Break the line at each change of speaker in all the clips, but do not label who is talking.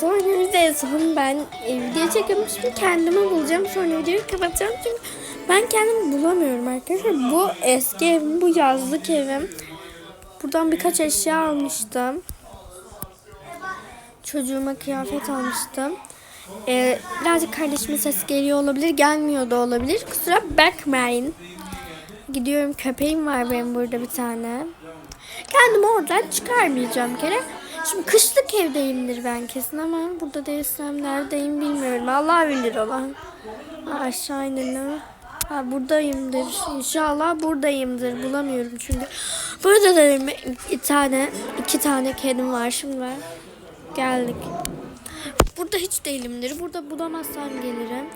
sonra videoda son ben e, video çekiyorum. Şimdi kendimi bulacağım. Sonra videoyu kapatacağım. Çünkü ben kendimi bulamıyorum arkadaşlar. Bu eski evim. Bu yazlık evim. Buradan birkaç eşya almıştım. Çocuğuma kıyafet almıştım. Ee, birazcık kardeşimin sesi geliyor olabilir. Gelmiyor da olabilir. Kusura bakmayın. Gidiyorum. Köpeğim var benim burada bir tane. Kendimi oradan çıkarmayacağım kere. Şimdi kışlık evdeyimdir ben kesin ama burada değilsem neredeyim bilmiyorum. Allah bilir olan. Aşağı inelim. Ha, buradayımdır. İnşallah buradayımdır. Bulamıyorum çünkü. Burada da bir tane, iki tane kedim var. Şimdi var. Geldik. Burada hiç değilimdir. Burada bulamazsam gelirim.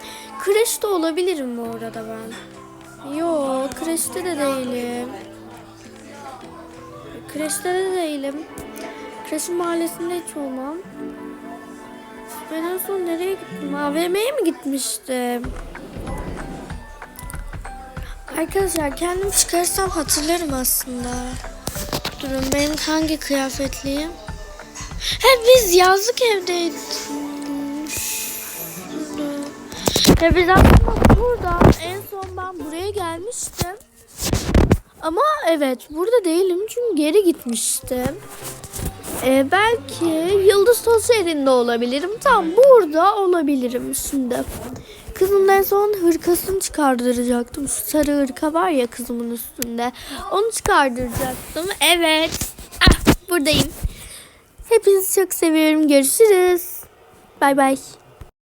Kreşte olabilirim bu arada ben. Yok, kreşte de değilim. Kreşte de değilim. Kreşin mahallesinde hiç olmam. Ben en son nereye gittim? AVM'ye mi gitmiştim? Arkadaşlar kendim çıkarsam hatırlarım aslında. Durun benim hangi kıyafetliyim? He biz yazlık evdeydik. He biz aslında burada en son ben buraya gelmiştim. Ama evet burada değilim çünkü geri gitmiştim. Ee, belki Yıldız Toz yerinde olabilirim. Tam burada olabilirim şimdi. Kızımın en son hırkasını çıkardıracaktım. Şu sarı hırka var ya kızımın üstünde. Onu çıkardıracaktım. Evet. Ah buradayım. Hepinizi çok seviyorum. Görüşürüz. Bay bay.